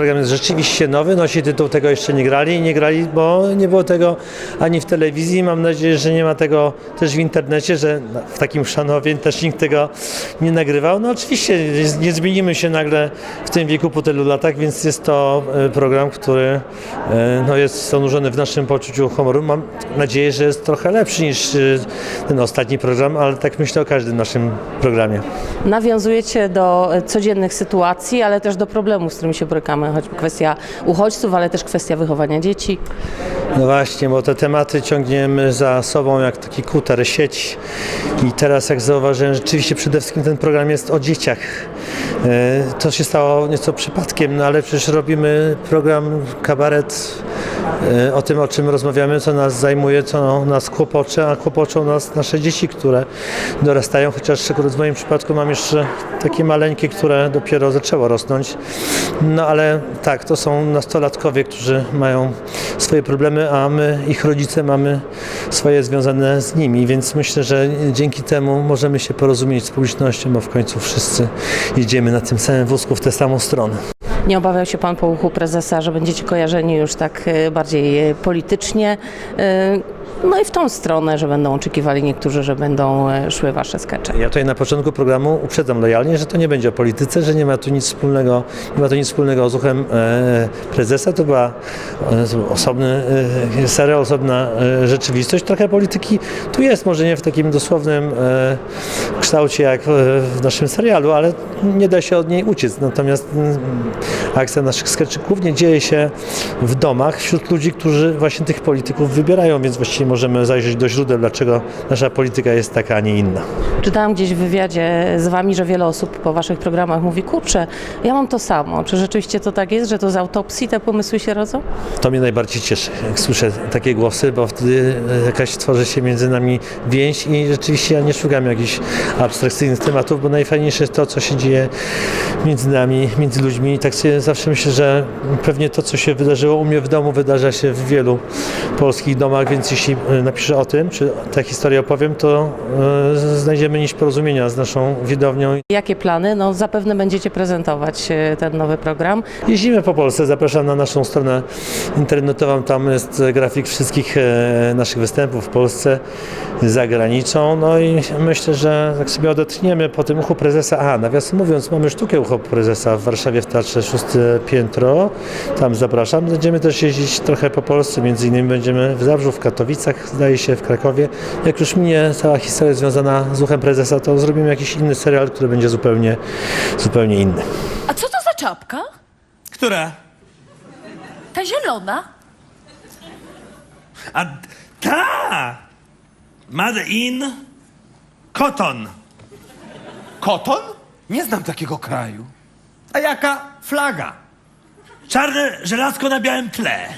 program jest rzeczywiście nowy, nosi tytuł Tego jeszcze nie grali i nie grali, bo nie było tego ani w telewizji. Mam nadzieję, że nie ma tego też w internecie, że w takim szanowie też nikt tego nie nagrywał. No oczywiście nie- zmienimy się nagle w tym wieku po tylu latach, więc jest to e, program, który e, no, jest zanurzony w naszym poczuciu humoru. Mam nadzieję, że jest trochę lepszy niż e, ten ostatni program, ale tak myślę o każdym naszym programie. Nawiązujecie do codziennych sytuacji, ale też do problemów, z którymi się borykamy, choćby kwestia uchodźców, ale też kwestia wychowania dzieci. No właśnie, bo te tematy ciągniemy za sobą jak taki kuter, sieć. I teraz jak zauważyłem, rzeczywiście przede wszystkim ten program jest o dzieciach. E, To się stało nieco przypadkiem, no ale przecież robimy program, kabaret o tym, o czym rozmawiamy, co nas zajmuje, co nas kłopocze, a kłopoczą nas nasze dzieci, które dorastają, chociaż w moim przypadku mam jeszcze takie maleńkie, które dopiero zaczęło rosnąć. No ale tak, to są nastolatkowie, którzy mają swoje problemy, a my, ich rodzice, mamy swoje związane z nimi, więc myślę, że dzięki temu możemy się porozumieć z publicznością, bo w końcu wszyscy jedziemy na tym samym wózku w tę samą stronę. Nie obawiał się pan po uchu prezesa, że będziecie kojarzeni już tak e, bardziej e, politycznie? e, No i w tą stronę, że będą oczekiwali niektórzy, że będą szły wasze skecze. Ja tutaj na początku programu uprzedzam lojalnie, że to nie będzie o polityce, że nie ma tu nic wspólnego, nie ma to nic wspólnego z uchem prezesa. To była osobny serial, osobna rzeczywistość. Trochę polityki tu jest, może nie w takim dosłownym kształcie jak w, w naszym serialu, ale nie da się od niej uciec. Natomiast mm, akcja naszych sketchów głównie dzieje się w domach wśród ludzi, którzy właśnie tych polityków wybierają, więc właściwie możemy zajrzeć do źródeł, dlaczego nasza polityka jest taka, a nie inna. Czytałam gdzieś w wywiadzie z wami, że wiele osób po waszych programach mówi, kurczę, ja mam to samo. Czy rzeczywiście to tak jest, że to z autopsji te pomysły się rodzą? To mnie najbardziej cieszy, jak słyszę takie głosy, bo wtedy e, jakaś tworzy się między nami więź i rzeczywiście ja nie szukam jakichś abstrakcyjnych tematów, bo najfajniejsze jest to, co się dzieje między nami, między ludźmi. I tak zawsze myślę, że pewnie to, co się wydarzyło u mnie w domu, wydarza się w wielu polskich domach, więc jeśli e, napiszę o tym, czy tę historię opowiem, to e, znajdziemy nić porozumienia z naszą widownią. Jakie plany? No zapewne będziecie prezentować e, ten nowy program. Jeździmy po Polsce, zapraszam na naszą stronę internetową, tam jest grafik wszystkich naszych występów w Polsce, za granicą, no i myślę, że jak sobie odetchniemy po tym uchu prezesa, a nawiasem mówiąc, mamy sztukę uchu prezesa w Warszawie w Teatrze Szóste Piętro, tam zapraszam, będziemy też jeździć trochę po Polsce, między innymi będziemy w Zabrzu, w Katowicach, zdaje się, w Krakowie. Jak już minie cała historia związana z uchem prezesa, to zrobimy jakiś inny serial, który będzie zupełnie, zupełnie inny. A co to za czapka? Która? Ta zielona? A ta! Made in Cotton. Koton? Nie znam takiego kraju. A jaka flaga? Czarne żelazko na białym tle.